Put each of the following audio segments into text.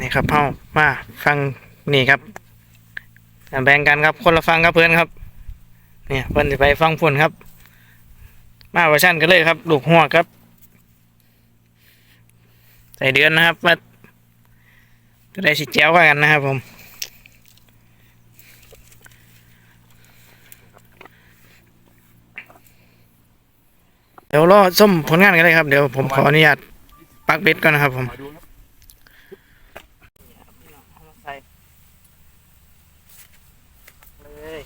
นี่ครับเฮามาฟังนี่ครับแบ่งกันครับคนละฟังครับเพื่อนครับ เนี่ยเพื่อนจะไปฟังพุ่นครับ มาเวอร์ชันกันเลยครับลูกหัวครับ ใส่เดือนนะครับมาจะได้สิแจ้วกันนะครับผมเดี๋ยวรอส้มผลงานกันเลยครับ เดี๋ยวผมขออนุญาตปักเบ็ดก่อนนะครับผม ใส่เลย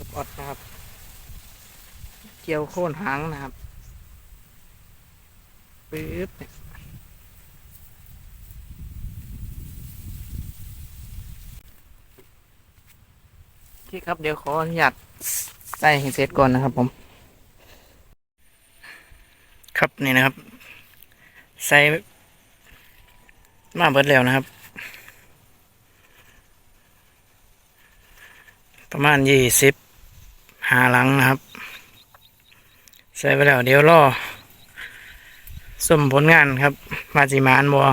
ลูก อดนะครับ เกี่ยวโค่นหางนะครับปึ๊บเนี่ยโอเคครับเดี๋ยวขออนุญาตใส่ให้เสร็จก่อนนะครับผม ครับนี่นะครับ ใส่มาเบิดแล้วนะครับ ประมาณยี่สิบ หาหลังนะครับ ใส่ไปแล้วเดี๋ยวรอสมผลงานครับ มาจิมานบอ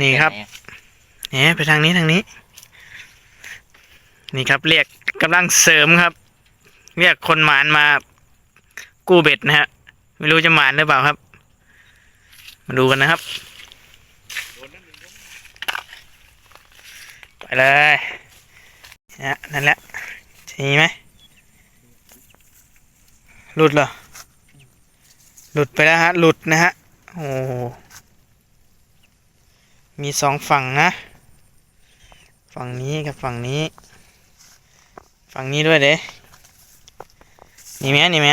นี่ครับเนี่ยไปทางนี้ทางนี้ นี่ครับเรียกกำลังเสริมครับ เรียกคนหมานมากู้เบ็ดนะฮะ ไม่รู้จะหมานหรือเปล่าครับ มาดูกันนะครับ ไป เลยนะนั่นแหละใช่ไหมหลุดเหรอ หลุดไปแล้วฮะ หลุดนะฮะ โอ้มีสองฝั่งนะ ฝั่งนี้กับฝั่งนี้ ฝั่งนี้ด้วยเด้นี่ไหมนี่ไหม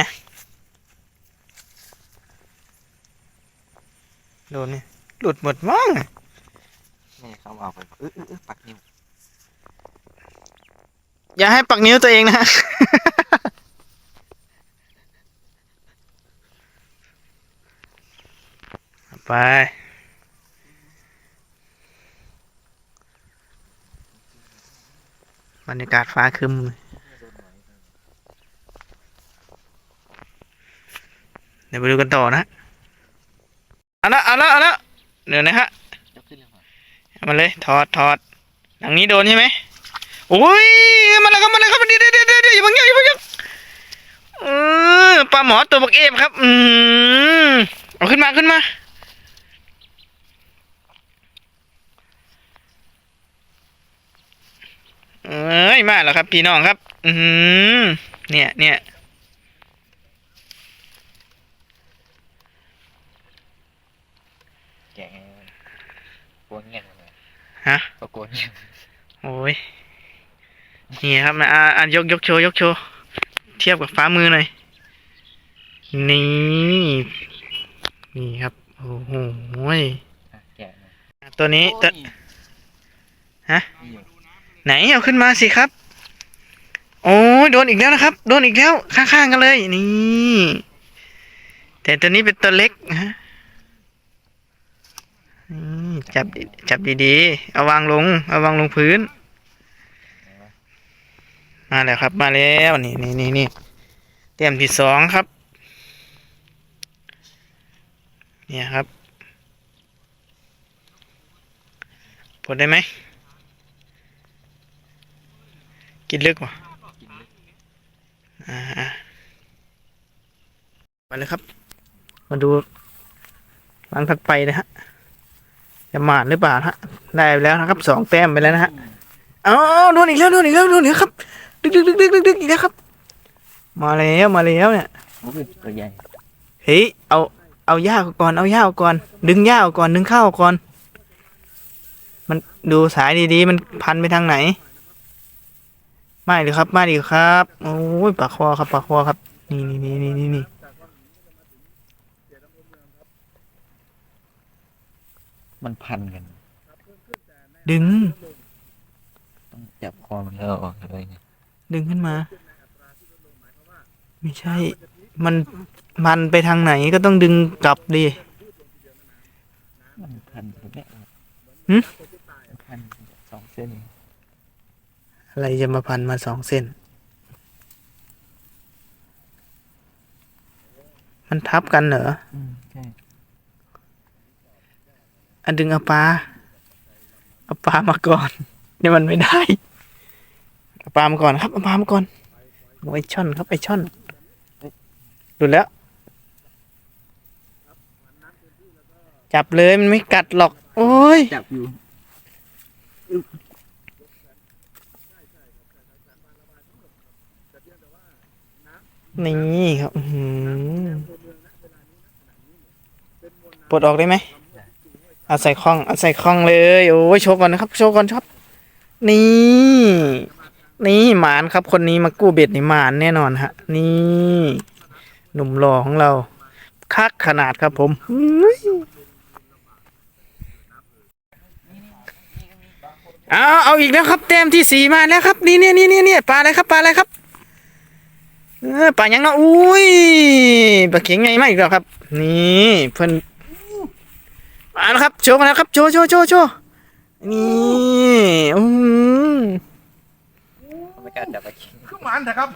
โดนนี่หลุดหมดมั้งแม่เขาเอาไปเออเออเออปักนิ้ว อย่าให้ปักนิ้วตัวเองนะ ไป บรรยากาศฟ้าคึมเดี๋ยวไปดูกันต่อนะเอาละเอาละเอาละเดี๋ยวนะฮะยกขึ้นเลยก่อนเอามาเลย ถอดถอดหลังนี้โดนใช่ไหม โอ้ยมาแล้วครับมาแล้วครับเดี๋ยวเดี๋ยวเดี๋ยวเดี๋ยวอย่าเพิ่งอย่าเพิ่งอย่าเพิ่งเออปลาหมอตัวบักเอฟครับ อืมเอาขึ้นมาขึ้นมาเอ้ยมาแล้วครับ พี่น้องครับ อืมเนี่ยเนี่ยแกะโกนเงี้ยเลยฮะก็โกนเงี้ยโอ้ย นี่ครับนะอ่าอ่ายกยกโชว์ยกโชว์เทียบกับฟ้ามือหน่อยนี่นี่ครับโอ้โหยอะแกะมาตัวนี้ตัวฮะ นี่อยู่ไหนเอาขึ้นมาสิครับ โอ้ยโดนอีกแล้วนะครับ โดนอีกแล้วข้างๆกันเลย นี่ แต่ตัวนี้เป็นตัวเล็กนะฮะนี่จับดิจับดีๆ เอาวางลง เอาวางลงพื้น มาแล้วครับ มาแล้วนี่นี่นี่นี่เตรียมที่สองครับ เนี่ยครับปลดได้ไหม กินลึกวะกินลึกอ่าเลยครับ มาดูหลังถัดไปนะฮะ จะหมานหรือเปล่าฮะ ได้ไปแล้วนะครับ สองแต้มไปแล้วนะฮะอ๋อโดนอีกแล้วโดนอีกแล้วโดนอีกแล้วครับ ดดึกดึกดึกดึกดึกดึกอีกแล้วครับ มาแล้วมาแล้วเนี่ยโอ้ยตัวใหญ่เฮ้ยเอาเอาหญ้าออกก่อนเอาหญ้าออกก่อน ดึงหญ้าออกก่อนดึงข้าวออกก่อน มันดูสายดีๆ มันพันไปทางไหนไม่เลยครับไม่ดีครับโอ้ยปากคอครับปากคอครับ นี่นี่นี่นี่นี่นี่มันพันกัน ดึง ต้องจับคอมันแล้วเอาออกเลยเนี่ย ดึงขึ้นมา ไม่ใช่ มันมันไปทางไหนก็ต้องดึงกลับดิมันพันตรงเนี้ยหึมันพันสองเส้น อะไรจะมาพันมาสองเส้น มันทับกันเหรออืมใช่อันดึงเอาปลาเอาปลามาก่อนนี่มันไม่ได้เอา ปลามาก่อนครับเอาปลามาก่อนโอ้ยไอช่อนครับไอช่อนดูแล้ว จับเลยมันไม่กัดหรอก โอ้ยจับอยู่นี่ครับอื้อหือปลดออกได้ไหมเอาใส่คล้องเอาใส่คล้องเลย โอ้ยโชว์ก่อนนะครับ โชว์ก่อนครับนี่ นี่หมานครับคนนี้มากู้เบ็ดนี่หมานแน่นอนฮะ นี่ หนุ่มหล่อของเราคักขนาดครับผมอุ้ยเอาเอาอีกแล้วครับ แต้มที่สี่มาแล้วครับ นี่เนี่ยนี่เนี่ยเนี่ยปลาอะไรครับปลาอะไรครับเออป่ายังเนาะอุ้ยปลาเข็งไงมาอีกแล้วครับ นี่เพื่อนมาแล้วครับโชว์กันแล้วครับโชว์โชว์โชว์โชว์นี่อืมไม่ กล้าจับปลาเข็งคือหมันนะครับ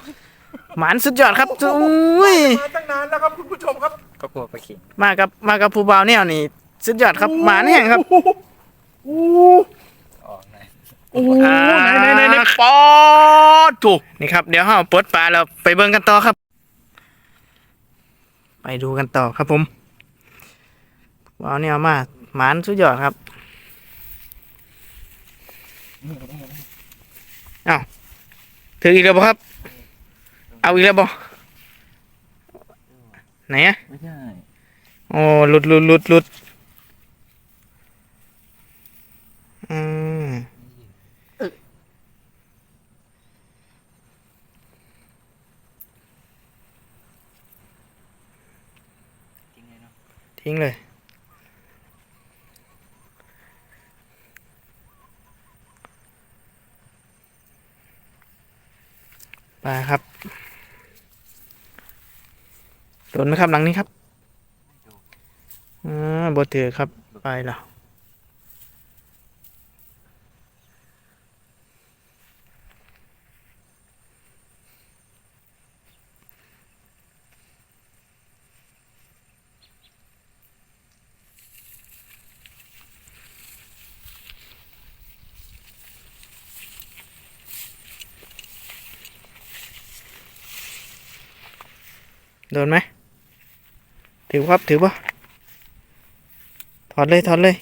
หมานสุดยอดครับอุ้ยมาตั้งนานแล้วครับคุณผู้ชมครับก็กลัวปลาเข็งมากับมากับผู้บ่าวเนี่ยนี่สุดยอดครับหมานแห่งครับโอ้โหออกหนะโอ้โหอ่าไหนไหนไหนไหนปอดถูกนี่ครับเดี๋ยวเราปลดปลาเราไปเบิ่งกันต่อครับ ไปดูกันต่อครับผมว้าวเนี่ยมาหมานสุดยอดครับ ถืออีกแล้วบ่ครับ เอาอีกแล้วบ่ไหนอะไม่ใช่โอ้หลุดหลุดหลุดหลุดอืมจริงเลยเนาะทิ้งเลย ไปครับโดนไหมครับหลังนี้ครับอ่าบถือครับไปแล้ว โดนไหมถือครับถือป่ะถอดเลยถอดเลย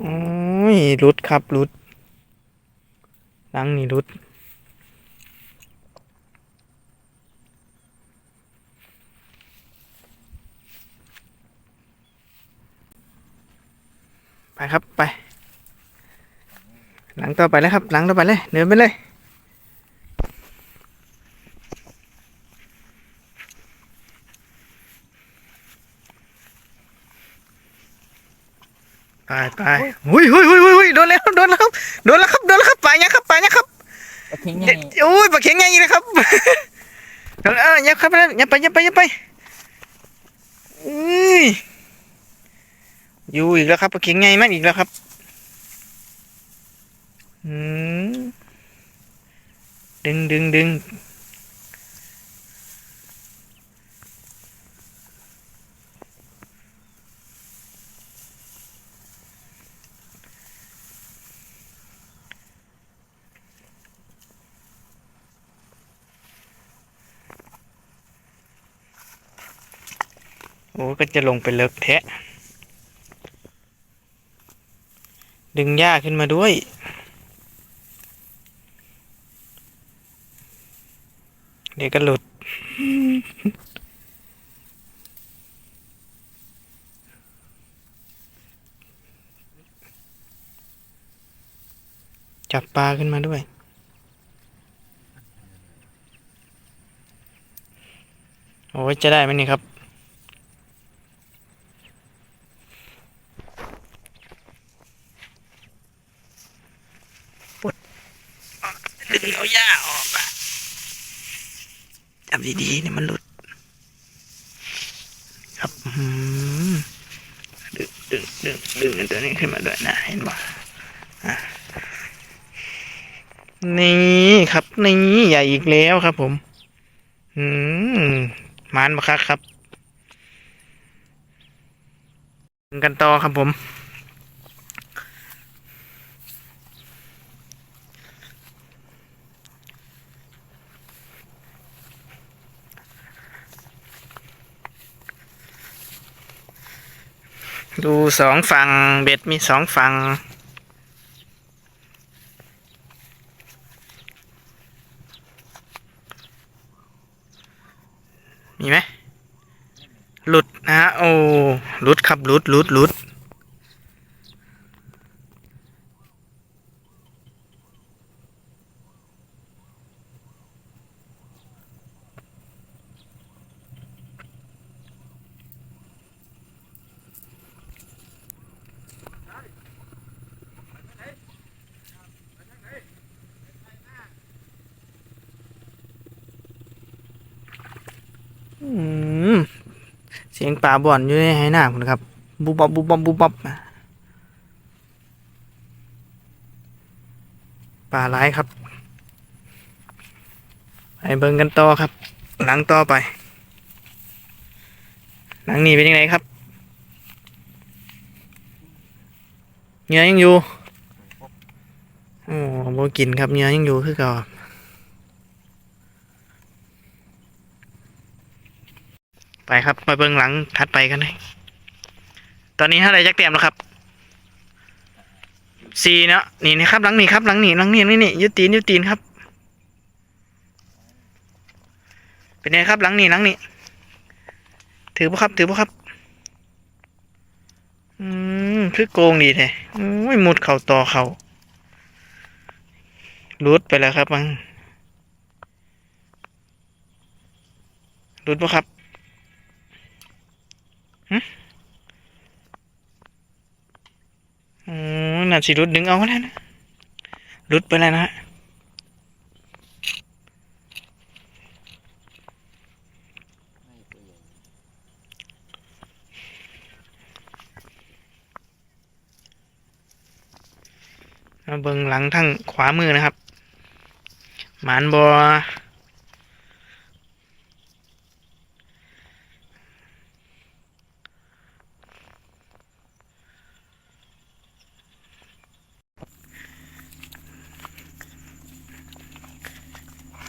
โอ้ยรุดครับรุดหลังนี่รุดไปครับไป หลังต่อไปเลยครับ หลังต่อไปเลยเดินไปเลย ไปไปหุยหุยหุยหุยหุยโดนแล้วโดนแล้วครับโดนแล้วครับโดนแล้วครับไปยังครับไปยังครับปลาเข็งไงเด็ดโอ้ยปลาเข็งไงอีกแล้วครับเออเออยับครับยับไปยับไปยับไปอุ้ยอยู่อีกแล้วครับปลาเข็งไงมันอีกแล้วครับอืมดึงดึงดึง โอ้ก็จะลงไปเลิกแทะ ดึงหญ้าขึ้นมาด้วย เดี๋ยวก็หลุด จับปลาขึ้นมาด้วยโอ้จะได้ไหมนี่ครับ นี่ครับนี่ใหญ่อีกแล้วครับ ผม อืมมานมาคักครับกันต่อครับผมดูสองฝั่งเบ็ดมีสองฝั่ง มีไหมหลุดนะฮะโอ้หลุดครับหลุดหลุดหลุด เสียงปลาบ่อนอยู่ในไหหน้าคุณครับบุบบบบุบบบบุบบบปลาร้ายครับ ไปเบิ่งกันต่อครับ หลังต่อไป หลังนี้เป็นยังไงครับเหงื่อยังอยู่ โอ้โบกินครับเหงื่อยังอยู่คือเก่าครับ ไปครับ มาเบิ่งหลังถัดไปกันเลยตอนนี้เท่าไรจักเต็มแล้วครับสี่เนาะนี่นะครับหลังนี้ครับหลังนี้หลังนี้นี่นี่ยุตีนยุตีนครับ เป็นไงครับหลังนี้หลังนี้ถือปะครับ ถือปะครับ อืมคือโกงดีแท้โอ้ยมุดเข่าต่อเข่ารุดไปแล้วครับมังรุดปะครับหึอื มน่าสิรุดดึงเอาแล้วนะรุดไปแล้วนะฮะมาเบิ่งหลังทั้งขวามือนะครับ หมานบอ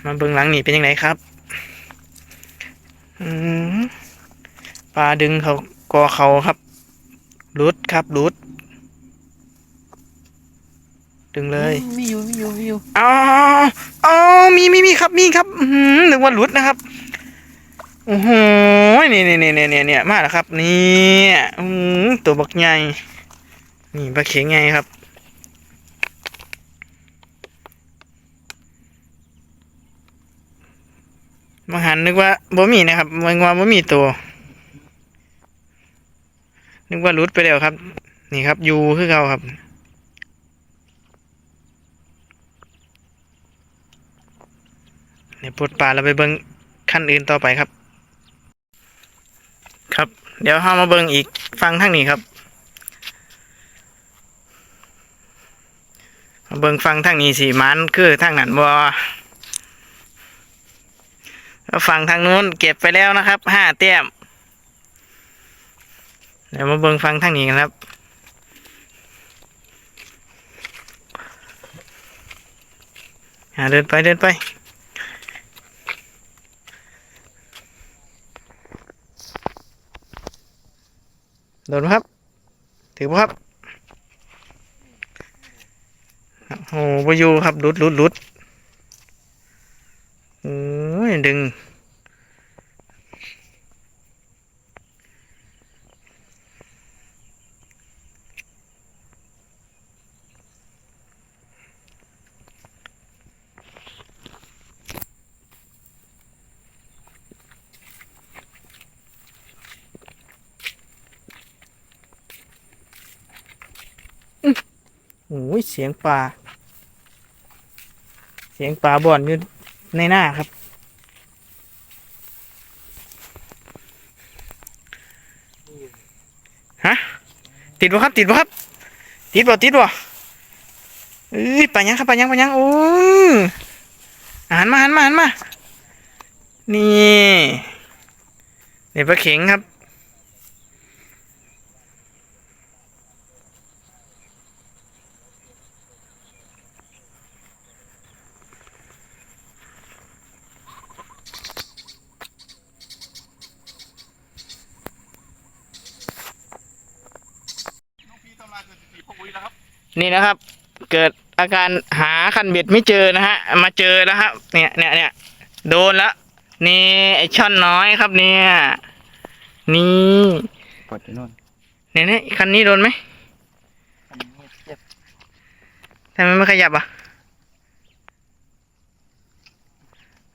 มาเบิ่งหลังนี่เป็นยังไงครับอืมปลาดึงเขากอเขาครับรุดครับรุดดึงเลยไม่อยู่ไม่อยู่ไม่อยู่อ๋ออ๋อมีมีมีครับมีครับอืมนึกว่าหลุดนะครับโอ้โหนี่นี่นี่นี่นี่มาแล้วครับนี่อืมตัวบักใหญ่นี่ปลาเข็งไงครับ มาหันนึกว่าบ่มีนะครับมันว่าบ่มีตัว นึกว่าหลุดไปแล้วครับ นี่ครับอยูคือเขาครับเดี๋ยปลดปลาเราไปเบิ้งขั้นอื่นต่อไปครับ ครับ เดี๋ยวเรามาเบิ้งอีกฟังทางนี้ครับมาเบิ้งฟังทางนี้สิมันคือทางนั้นบ่ แล้วฟังทางนู้นเก็บไปแล้วนะครับห้าแต้มเดี๋ยวมาเบิ้งฟังทางนี้กันครับอ่าเดินไปเดินไปโดนครับ ถือปะครับ โอ้โหอยู่ครับลุดลุดลุด โอ้ยดึง โอ้ยเสียงปลา เสียงปลาบ่อนอยู่ ในหน้าครับ ฮะ ติดบ่ครับ ติดบ่ครับ ติดบ่ติดบ่เอ้ยปลายังครับปลายังปลายังโอ้หันมาหันมาหันมา นี่นี่ปลาเข็งครับ นี่นะครับ เกิดอาการหาคันเบ็ดไม่เจอนะฮะ มาเจอแล้วครับ เนี่ยเนี่ยเนี่ยโดนแล้วนี่ไอช่อนน้อยครับเนี่ย นี่กดอยู่นู่นเนี่ยเนี่ยคันนี้โดนไหมอันนี้เจ็บทำไมไม่ขยับอะ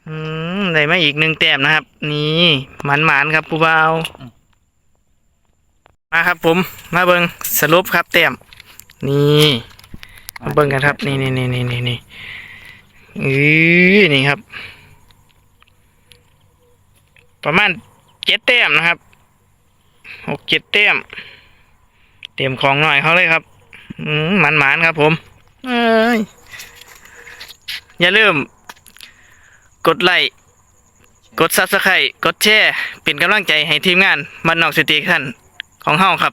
อืมได้มาอีกหนึ่งแต้มนะครับ นี่หมันหมานๆครับผู้เบาวมาครับผม มาเบิงสรุปครับแต้ม นี่มาเบิ่งกันครับ นี่นี่นี่นี่นี่นี่อือนี่ครับ ประมาณเจ็ดแต้มนะครับหกเจ็ดแต้ม เตรียมของหน่อยเขาเลยครับอืมหมันหมานๆครับ ผมเอ้ยอย่าลืม กดไลค์กดซับสไครต์กดแชร์เป็นกำลังใจให้ทีมงานมันนอกสติท่านของเฮาครับ